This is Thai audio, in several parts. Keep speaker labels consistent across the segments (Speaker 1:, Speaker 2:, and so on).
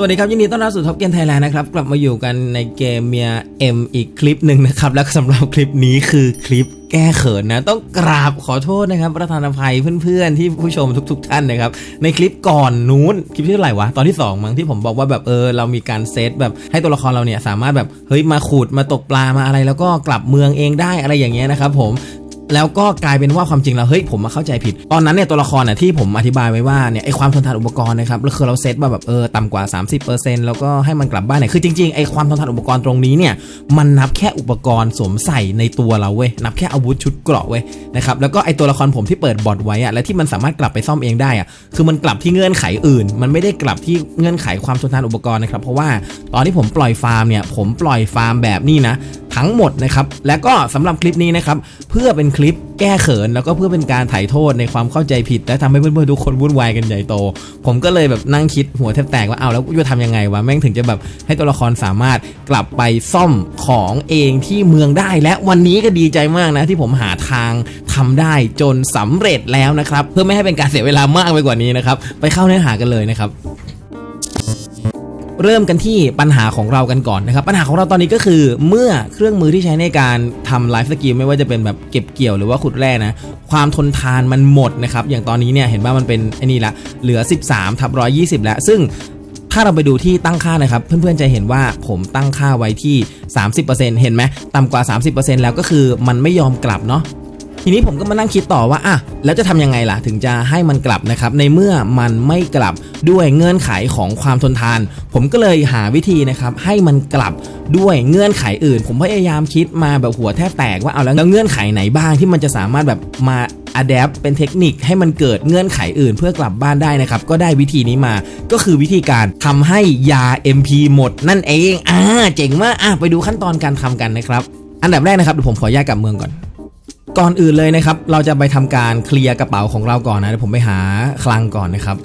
Speaker 1: สวัสดีครับยินดีต้อนรับสู่ท็อปเกมไทยแลนด์นะครับ กลับมาอยู่กันในเกมเมียเอ็มอีกคลิปหนึ่งนะครับ และสำหรับคลิปนี้คือคลิปแก้เขินนะ ต้องกราบขอโทษนะครับ ประธานอภัยเพื่อนๆ ที่ผู้ชมทุก ๆ ท่านนะครับ ในคลิปก่อนนู้นคลิปที่เท่าไหร่วะ ตอนที่ 2 มั้งที่ผมบอกว่าแบบเออเรามีการเซตแบบให้ตัวละครเราเนี่ยสามารถแบบเฮ้ยมาขุดมาตกปลามาอะไร แล้วก็กลับเมืองเองได้อะไรอย่างเงี้ยนะครับผม แล้วก็กลายเป็นว่าความจริงแล้วเฮ้ยผมมาเข้าใจผิด ตอนนั้นเนี่ยตัวละครน่ะที่ผมอธิบายไว้ว่าเนี่ยไอความทนทานอุปกรณ์นะครับแล้วคือเราเซตมาแบบเออต่ำกว่า 30%แล้วก็ให้มันกลับบ้านเนี่ยคือจริงๆไอความทนทานอุปกรณ์ตรงนี้เนี่ยมันนับแค่อุปกรณ์สวมใส่ในตัวเราเว้ยนับแค่อาวุธชุดเกราะเว้ยนะครับแล้วก็ไอตัวละครผมที่เปิดบอทไว้อะและที่มันสามารถกลับไปซ่อมเองได้อะคือมันกลับที่เงื่อนไขอื่น มันไม่ได้กลับที่เงื่อนไขความทนทานอุปกรณ์นะครับเพราะว่าตอนที่ผมปล่อยฟาร์มเนี่ยผมปล่อยฟาร์มแบบนี้นะทั้งหมดนะครับ และก็สำหรับคลิปนี้นะครับ เพื่อเป็นคลิปแก้เขินแล้วก็เพื่อเป็นการถ่ายโทษในความเข้าใจผิด และทำให้เพื่อนๆทุกคนวุ่นวายกันใหญ่โต ผมก็เลยแบบนั่งคิดหัวแทบแตกว่าเอาแล้วกูจะทำยังไงวะแม่งถึงจะแบบให้ตัวละครสามารถกลับไปซ่อมของเองที่เมืองได้ และวันนี้ก็ดีใจมากนะที่ผมหาทางทำได้จนสำเร็จแล้วนะครับ เพื่อไม่ให้เป็นการเสียเวลามากไปกว่านี้นะครับ ไปเข้าเนื้อหากันเลยนะครับ เริ่มกันที่ปัญหาของเรากันก่อนนะครับ ปัญหาของเราตอนนี้ก็คือเมื่อเครื่องมือที่ใช้ในการทำไลฟ์สกิลไม่ว่าจะเป็นแบบเก็บเกี่ยวหรือว่าขุดแร่นะ ความทนทานมันหมดนะครับ อย่างตอนนี้เนี่ยเห็นว่ามันเป็นไอ้นี่ละเหลือ 13ทับ120 แล้ว ซึ่งถ้าเราไปดูที่ตั้งค่านะครับ เพื่อนๆจะเห็นว่าผมตั้งค่าไว้ที่ 30%เห็นไหมต่ำกว่า 30%แล้วก็คือมันไม่ยอมกลับเนาะ ทีนี้ผมก็มานั่งคิดต่อว่าอะแล้วจะทำยังไงล่ะ ถึงจะให้มันกลับนะครับ ในเมื่อมันไม่กลับด้วยเงื่อนไขของความทนทาน ผมก็เลยหาวิธีนะครับ ให้มันกลับด้วยเงื่อนไขอื่น ผมพยายามคิดมาแบบหัวแทบแตกว่าเอาแล้วเงื่อนไขไหนบ้างที่มันจะสามารถแบบมาอัดแอปเป็นเทคนิคให้มันเกิดเงื่อนไขอื่นเพื่อกลับบ้านได้นะครับ ก็ได้วิธีนี้มาก็คือวิธีการทำให้ยา MP หมดนั่นเองอ่าเจ๋งมากอะไปดูขั้นตอนการทำกันนะครับ อันดับแรกนะครับเดี๋ยวผมขอแยกกลับเมืองก่อน ก่อนอื่นเลยนะครับ เราจะไปทำการเคลียร์กระเป๋าของเราก่อนนะเดี๋ยวผมไปหาคลังก่อนนะครับ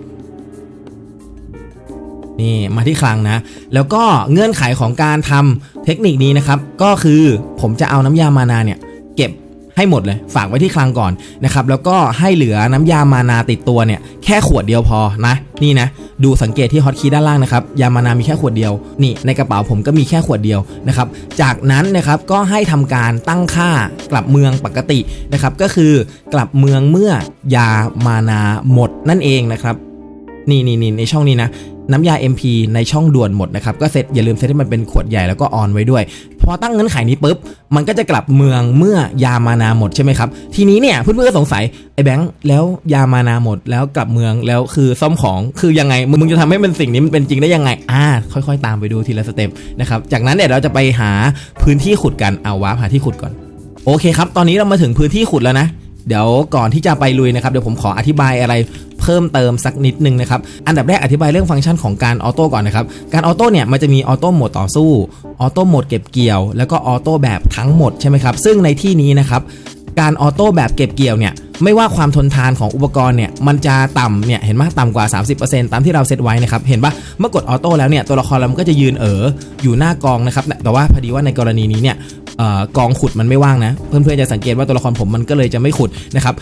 Speaker 1: นี่มาที่คลังนะ แล้วก็เงื่อนไขของการทำเทคนิคนี้นะครับ ก็คือผมจะเอาน้ำยามานาเนี่ย เก็บ ให้หมดเลยฝากไว้ที่คลังก่อนนะครับแล้วก็ให้เหลือน้ำยามานาติดตัวเนี่ยแค่ขวดเดียวพอนะนี่นะดูสังเกตที่ฮอตคีย์ด้านล่างนะครับยามานามีแค่ขวดเดียวนี่ในกระเป๋าผมก็มีแค่ขวดเดียวนะครับจากนั้นนะครับก็ให้ทำการตั้งค่ากลับเมืองปกตินะครับก็คือกลับเมืองเมื่อยามานาหมดนั่นเองนะครับนี่นี่นี่ในช่องนี้นะ น้ำยา MP ในช่องด่วนหมดนะครับ ก็เซตอย่าลืมเซตให้มันเป็นขวดใหญ่แล้วก็ออนไว้ด้วย พอตั้งเงื่อนไขนี้ปุ๊บ มันก็จะกลับเมืองเมื่อยามานาหมดใช่ไหมครับ ทีนี้เนี่ยเพื่อนๆก็สงสัยไอ้แบงค์แล้วยามานาหมดแล้วกลับเมืองแล้วคือซ่อมของคือยังไงมึงจะทำให้มันสิ่งนี้มันเป็นจริงได้ยังไงอ่าค่อยๆ ตามไปดูทีละสเต็ปนะครับจากนั้นเนี่ยเราจะไปหาพื้นที่ขุดกันเอาวาร์ปหาที่ขุดก่อนโอเคครับ ตอนนี้เรามาถึงพื้นที่ขุดแล้วนะ เดี๋ยวก่อนที่จะไปลุยนะครับเดี๋ยวผมขออธิบายอะไรเพิ่มเติมสักนิดนึงนะครับ อันดับแรกอธิบายเรื่องฟังก์ชันของการออโต้ก่อนนะครับ การออโต้เนี่ยมันจะมีออโต้โหมดต่อสู้ ออโต้โหมดเก็บเกี่ยว แล้วก็ออโต้แบบทั้งหมดใช่ไหมครับ ซึ่งในที่นี้นะครับ การออโต้แบบเก็บเกี่ยวเนี่ยไม่ว่าความทนทานของอุปกรณ์เนี่ยมันจะต่ำเนี่ยเห็นไหมต่ำกว่า 30%ตามที่เราเซตไว้นะครับ เห็นปะเมื่อกดออโต้แล้วเนี่ยตัวละครเรามันก็จะยืนเอออยู่หน้ากองนะครับแต่ว่าพอดีว่าในกรณีนี้เนี่ย กองขุดมันไม่ว่างนะ เพื่อนๆจะสังเกตว่าตัวละครผมมันก็เลยจะไม่ขุดนะครับ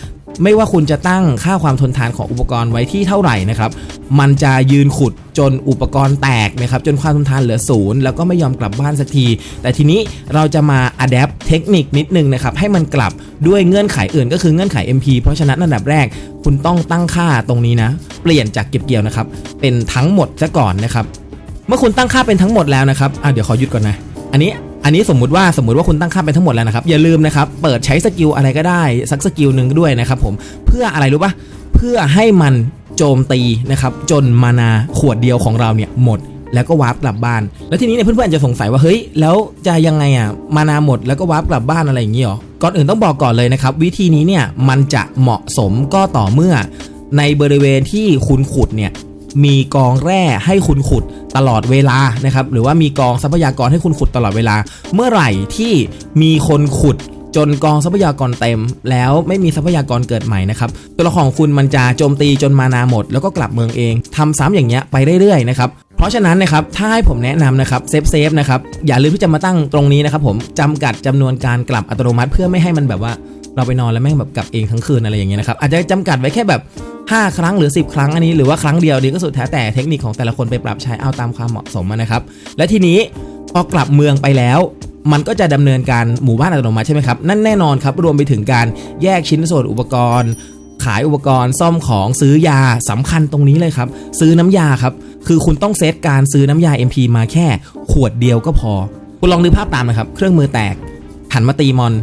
Speaker 1: ไม่ว่าคุณจะตั้งค่าความทนทานของอุปกรณ์ไว้ที่เท่าไหร่นะครับ มันจะยืนขุดจนอุปกรณ์แตกนะครับ จนความทนทานเหลือศูนย์แล้วก็ไม่ยอมกลับบ้านสักที แต่ทีนี้เราจะมาอัดแอปเทคนิคนิดนึงนะครับ ให้มันกลับด้วยเงื่อนไขอื่นก็คือเงื่อนไข MP เพราะฉะนั้นอันดับแรก คุณต้องตั้งค่าตรงนี้นะ เปลี่ยนจากเก็บเกี่ยวนะครับ เป็นทั้งหมดซะก่อนนะครับ เมื่อคุณตั้งค่าเป็นทั้งหมดแล้วนะครับอะเดี๋ยวขอหยุดก่อนนะ อันนี้ อันนี้สมมุติว่าสมมุติว่าคุณตั้งค่าเป็นทั้งหมดแล้วนะครับ อย่าลืมนะครับ เปิดใช้สกิลอะไรก็ได้สักสกิลหนึ่งด้วยนะครับผมเพื่ออะไรรู้ปะเพื่อให้มันโจมตีนะครับจนมานาขวดเดียวของเราเนี่ยหมดแล้วก็วาร์ปกลับบ้าน แล้วทีนี้เนี่ยเพื่อนๆอาจจะสงสัยว่าเฮ้ยแล้วจะยังไงอะมานาหมดแล้วก็วาร์ปกลับบ้านอะไรอย่างงี้หรอ ก่อนอื่นต้องบอกก่อนเลยนะครับวิธีนี้เนี่ยมันจะเหมาะสมก็ต่อเมื่อในบริเวณที่คุณขุดเนี่ย มีกองแร่ให้คุณขุดตลอดเวลานะครับหรือว่ามีกองทรัพยากรให้คุณขุดตลอดเวลา เมื่อไหร่ที่มีคนขุดจนกองทรัพยากรเต็ม แล้วไม่มีทรัพยากรเกิดใหม่นะครับตัวละครของคุณมันจะโจมตีจนมานาหมด แล้วก็กลับเมืองเองทำซ้ำอย่างเงี้ยไปเรื่อยๆนะครับเพราะฉะนั้นนะครับถ้าให้ผมแนะนำนะครับเซฟเซฟนะครับอย่าลืมที่จะมาตั้งตรงนี้นะครับผมจำกัดจำนวนการกลับอัตโนมัติ เพื่อไม่ให้มันแบบว่าเราไปนอนแล้วแม่งแบบกลับเองทั้งคืนอะไรอย่างเงี้ยนะครับอาจจะจำกัดไว้แค่แบบ 5 ครั้งหรือ 10 ครั้งอันนี้หรือว่าครั้งเดียวดีก็สุดแท้แต่เทคนิคของแต่ละคนไปปรับใช้เอาตามความเหมาะสมนะครับ และทีนี้พอกลับเมืองไปแล้วมันก็จะดำเนินการหมู่บ้านอัตโนมัติใช่ไหมครับ นั่นแน่นอนครับ รวมไปถึงการแยกชิ้นส่วนอุปกรณ์ ขายอุปกรณ์ซ่อมของซื้อยาสำคัญตรงนี้เลยครับ ซื้อน้ำยาครับ คือคุณต้องเซตการซื้อน้ำยา MP มาแค่ ขวดเดียวก็พอ คุณลองนึกภาพตามนะครับ เครื่องมือแตกหันมาตีมอน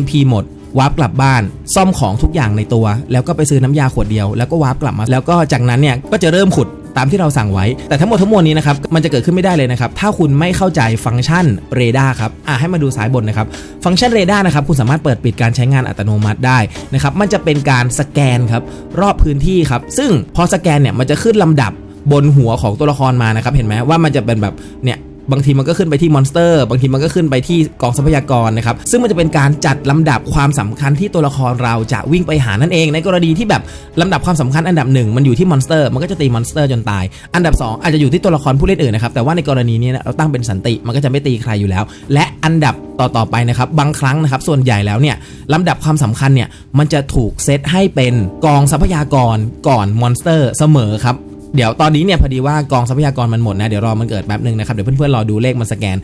Speaker 1: MP หมด วาร์ปกลับบ้าน ซ่อมของทุกอย่างในตัว แล้วก็ไปซื้อน้ำยาขวดเดียว แล้วก็วาร์ปกลับมา แล้วก็จากนั้นเนี่ยก็จะเริ่มขุดตามที่เราสั่งไว้ แต่ทั้งหมดทั้งมวลนี้นะครับ มันจะเกิดขึ้นไม่ได้เลยนะครับ ถ้าคุณไม่เข้าใจฟังก์ชันเรดาร์ครับ อะให้มาดูสายบนนะครับ ฟังก์ชันเรดาร์นะครับ คุณสามารถเปิดปิดการใช้งานอัตโนมัติได้นะครับ มันจะเป็นการสแกนครับรอบพื้นที่ครับ ซึ่งพอสแกนเนี่ยมันจะขึ้นลำดับบนหัวของตัวละครมานะครับ เห็นไหมว่ามันจะเป็นแบบเนี่ย บางทีมันก็ขึ้นไปที่มอนสเตอร์ บางทีมันก็ขึ้นไปที่กองทรัพยากรนะครับซึ่งมันจะเป็นการจัดลำดับความสำคัญที่ตัวละครเราจะวิ่งไปหานั่นเอง ในกรณีที่แบบลำดับความสำคัญอันดับหนึ่งมันอยู่ที่มอนสเตอร์มันก็จะตีมอนสเตอร์จนตาย อันดับ 2 อาจจะอยู่ที่ตัวละครผู้เล่นอื่นนะครับแต่ว่าในกรณีนี้เราตั้งเป็นสันติมันก็จะไม่ตีใครอยู่แล้ว และอันดับต่อๆไปนะครับบางครั้งนะครับส่วนใหญ่แล้วเนี่ยลำดับความสำคัญเนี่ยมันจะถูกเซตให้เป็นกองทรัพยากรก่อนมอนสเตอร์เสมอครับ เดี๋ยวตอนนี้เนี่ยพอดีว่ากองทรัพยากรมันหมดนะเดี๋ยวรอมันเกิดแป๊บหนึ่งนะครับเดี๋ยวเพื่อนๆรอดูเลขมันสแกน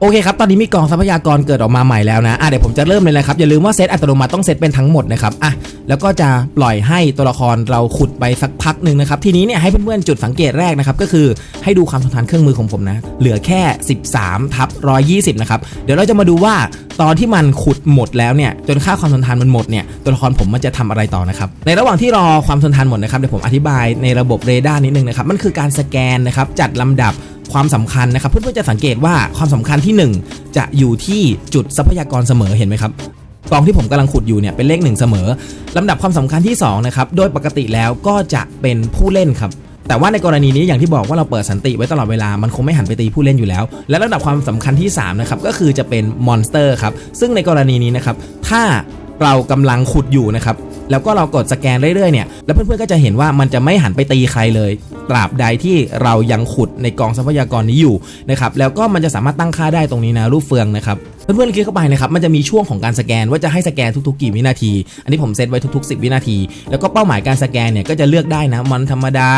Speaker 1: โอเคครับ ตอนนี้มีกองทรัพยากรเกิดออกมาใหม่แล้วนะ อะเดี๋ยวผมจะเริ่มเลยนะครับ อย่าลืมว่าเซตอัตโนมัติต้องเซตเป็นทั้งหมดนะครับ อะ แล้วก็จะปล่อยให้ตัวละครเราขุดไปสักพักหนึ่งนะครับ ทีนี้เนี่ยให้เพื่อนๆจุดสังเกตแรกนะครับ ก็คือให้ดูความทนทานเครื่องมือของผมนะ เหลือแค่ 13ทับ120 นะครับ เดี๋ยวเราจะมาดูว่าตอนที่มันขุดหมดแล้วเนี่ย จนค่าความทนทานมันหมดเนี่ย ตัวละครผมมันจะทำอะไรต่อนะครับ ในระหว่างที่รอความทนทานหมดนะครับ เดี๋ยวผมอธิบายในระบบเรดาร์นิดนึงนะครับ มันคือการสแกนนะครับ จัดลำดับ ความสำคัญนะครับ เพื่อนๆจะสังเกตว่าความสำคัญที่ 1 จะอยู่ที่จุดทรัพยากรเสมอเห็นไหมครับกองที่ผมกำลังขุดอยู่เนี่ยเป็นเลขหนึ่งเสมอลำดับความสำคัญที่2นะครับโดยปกติแล้วก็จะเป็นผู้เล่นครับแต่ว่าในกรณีนี้อย่างที่บอกว่าเราเปิดสันติไว้ตลอดเวลา มันคงไม่หันไปตีผู้เล่นอยู่แล้ว และระดับความสำคัญที่3นะครับก็คือจะเป็นมอนสเตอร์ครับซึ่งในกรณีนี้นะครับถ้าเรากำลังขุดอยู่นะครับแล้วก็เรากดสแกนเรื่อยๆเนี่ยแล้วเพื่อนๆก็จะเห็นว่ามันจะไม่หันไปตีใครเลย ตราบใดที่เรายังขุดในกองทรัพยากรนี้อยู่นะครับแล้วก็มันจะสามารถตั้งค่าได้ตรงนี้นะรูปเฟืองนะครับเพื่อนๆคลิกเข้าไปนะครับมันจะมีช่วงของการสแกนว่าจะให้สแกนทุกๆกี่วินาที อันนี้ผมเซตไว้ทุก ๆ 10 วินาที แล้วก็เป้าหมายการสแกนเนี่ยก็จะเลือกได้นะมอนธรรมดา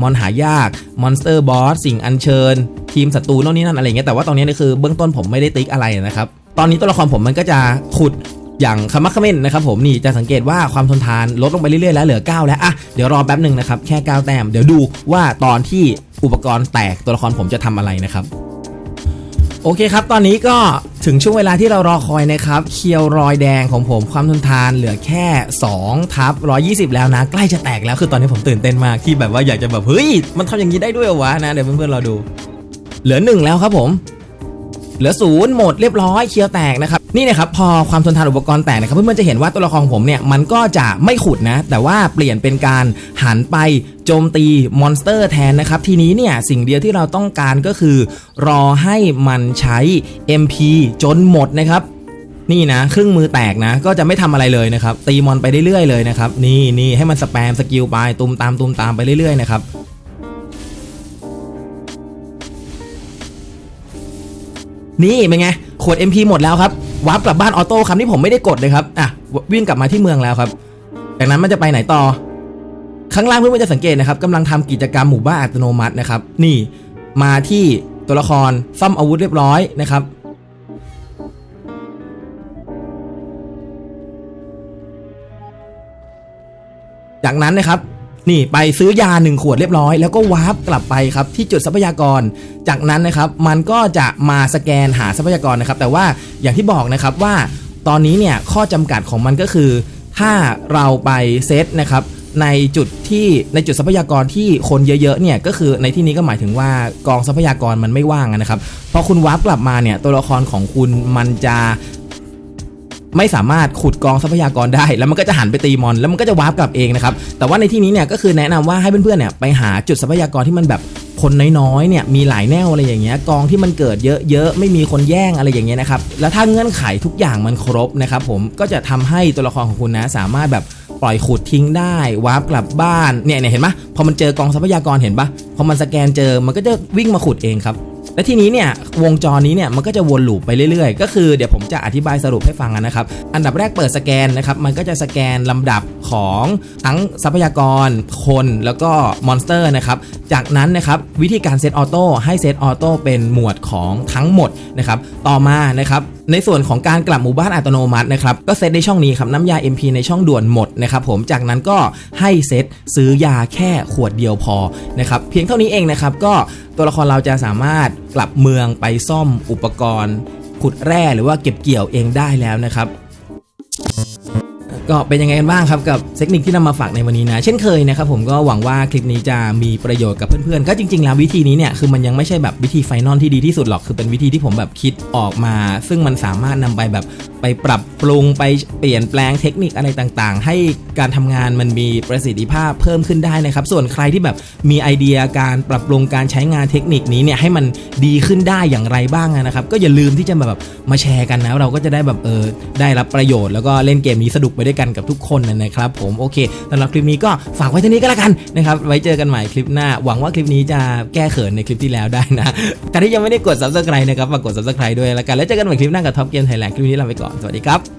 Speaker 1: มอนหายากมอนสเตอร์บอสสิ่งอัญเชิญ ทีมศัตรูโน่นนี่นั่นอะไรเงี้ยแต่ว่าตอนนี้นี่คือเบื้องต้นผมไม่ได้ติ๊กอะไรนะครับตอนนี้ตัวละครผมมันก็จะขุด อย่างคามักคเมนนะครับผมนี่จะสังเกตว่าความทนทานลดลงไปเรื่อยๆแล้วเหลือ 9 แล้วอะเดี๋ยวรอแป๊บหนึ่งนะครับแค่ 9 แต้มเดี๋ยวดูว่าตอนที่อุปกรณ์แตกตัวละครผมจะทำอะไรนะครับโอเคครับ ตอนนี้ก็ถึงช่วงเวลาที่เรารอคอยนะครับ เคียวรอยแดงของผมความทนทานเหลือแค่2ทับ120 แล้วนะ ใกล้จะแตกแล้วคือตอนนี้ผมตื่นเต้นมากที่แบบว่าอยากจะแบบเฮ้ยมันทำอย่างนี้ได้ด้วยวะนะเดี๋ยวเพื่อนๆเรอดู เหลือ 1 แล้วครับผม เหลือศูนย์หมดเรียบร้อยเคลียร์แตกนะครับนี่นะครับพอความทนทานอุปกรณ์แตกนะครับเพื่อนๆจะเห็นว่าตัวละครผมเนี่ยมันก็จะไม่ขุดนะ แต่ว่าเปลี่ยนเป็นการหันไปโจมตีมอนสเตอร์แทนนะครับ ทีนี้เนี่ยสิ่งเดียวที่เราต้องการก็คือ รอให้มันใช้ MP จนหมดนะครับนี่นะเครื่องมือแตกนะ ก็จะไม่ทำอะไรเลยนะครับ ตีมอนไปเรื่อยๆเลยนะครับ นี่นี่ให้มันสแปมสกิลไปตุมตามตุมตามไปเรื่อยๆนะครับ นี่เป็นไงขวด MP หมดแล้วครับวาร์ปกลับบ้านออโต้คำที่ผมไม่ได้กดเลยครับอะวิ่งกลับมาที่เมืองแล้วครับจากนั้นมันจะไปไหนต่อ ข้างล่างเพื่อนๆจะสังเกตนะครับกำลังทำกิจกรรมหมู่บ้านอัตโนมัตินะครับ นี่มาที่ตัวละครซ่อมอาวุธเรียบร้อยนะครับจากนั้นนะครับ นี่ไปซื้อยาหนึ่งขวดเรียบร้อย แล้วก็วาร์ปกลับไปครับที่จุดทรัพยากร จากนั้นนะครับมันก็จะมาสแกนหาทรัพยากรนะครับ แต่ว่าอย่างที่บอกนะครับว่าตอนนี้เนี่ยข้อจำกัดของมันก็คือ ถ้าเราไปเซตนะครับในจุดที่ในจุดทรัพยากรที่คนเยอะๆเนี่ยก็คือในที่นี้ก็หมายถึงว่ากองทรัพยากรมันไม่ว่างนะครับพอคุณวาร์ปกลับมาเนี่ยตัวละครของคุณมันจะ ไม่สามารถขุดกองทรัพยากรได้ แล้วมันก็จะหันไปตีมอน แล้วมันก็จะวาร์ปกลับเองนะครับ แต่ว่าในที่นี้เนี่ยก็คือแนะนำว่าให้เพื่อนๆเนี่ยไปหาจุดทรัพยากรที่มันแบบคนน้อยๆเนี่ยมีหลายแนวอะไรอย่างเงี้ยกองที่มันเกิดเยอะๆไม่มีคนแย่งอะไรอย่างเงี้ยนะครับแล้วถ้าเงื่อนไขทุกอย่างมันครบนะครับผมก็จะทำให้ตัวละครของคุณนะสามารถแบบปล่อยขุดทิ้งได้วาร์ปกลับบ้านเนี่ยเนี่ยเห็นปะพอมันเจอกองทรัพยากรเห็นปะพอมันสแกนเจอมันก็จะวิ่งมาขุดเองครับ และทีนี้เนี่ยวงจรนี้เนี่ยมันก็จะวนลูปไปเรื่อยๆ ก็คือเดี๋ยวผมจะอธิบายสรุปให้ฟังนะครับ อันดับแรกเปิดสแกนนะครับ มันก็จะสแกนลำดับของทั้งทรัพยากร คนแล้วก็มอนสเตอร์นะครับ จากนั้นนะครับวิธีการเซตออโต้ให้เซตออโต้เป็นหมวดของทั้งหมดนะครับ ต่อมานะครับ ในส่วนของการกลับหมู่บ้านอัตโนมัตินะครับก็เซตในช่องนี้ครับน้ำยา MP ในช่องด่วนหมดนะครับผมจากนั้นก็ให้เซตซื้อยาแค่ขวดเดียวพอนะครับเพียงเท่านี้เองนะครับก็ตัวละครเราจะสามารถกลับเมืองไปซ่อมอุปกรณ์ขุดแร่หรือว่าเก็บเกี่ยวเองได้แล้วนะครับ ก็เป็นยังไงกันบ้างครับกับเทคนิคที่นำมาฝากในวันนี้นะ เช่นเคยนะครับผมก็หวังว่าคลิปนี้จะมีประโยชน์กับเพื่อนๆ ก็จริงๆแล้ววิธีนี้เนี่ยคือมันยังไม่ใช่แบบวิธีไฟนอลที่ดีที่สุดหรอกคือเป็นวิธีที่ผมแบบคิดออกมา ซึ่งมันสามารถนำไปแบบไปปรับปรุงไปเปลี่ยนแปลงเทคนิคอะไรต่างๆ ให้การทำงานมันมีประสิทธิภาพเพิ่มขึ้นได้นะครับ ส่วนใครที่แบบมีไอเดียการปรับปรุงการใช้งานเทคนิคนี้เนี่ยให้มันดีขึ้นได้อย่างไรบ้างนะครับ ก็อย่าลืมที่จะแบบมาแชร์กันนะ เราก็จะได้แบบเออได้รับประโยชน์แล้วก็เล่นเกมนี้สนุกไปด้วยกันกับทุกคนนะครับผมโอเคสำหรับคลิปนี้ก็ฝากไว้เท่านี้ก็แล้วกันนะครับไว้เจอกันใหม่คลิปหน้า หวังว่าคลิปนี้จะแก้เขินในคลิปที่แล้วได้นะใครที่ยังไม่ได้กด subscribe นะครับฝากกด subscribe ด้วยแล้วกันแล้วเจอกันใหม่คลิปหน้ากับท็อปเกมไทยแลนด์คลิปนี้ลาไปก่อน สวัสดีครับ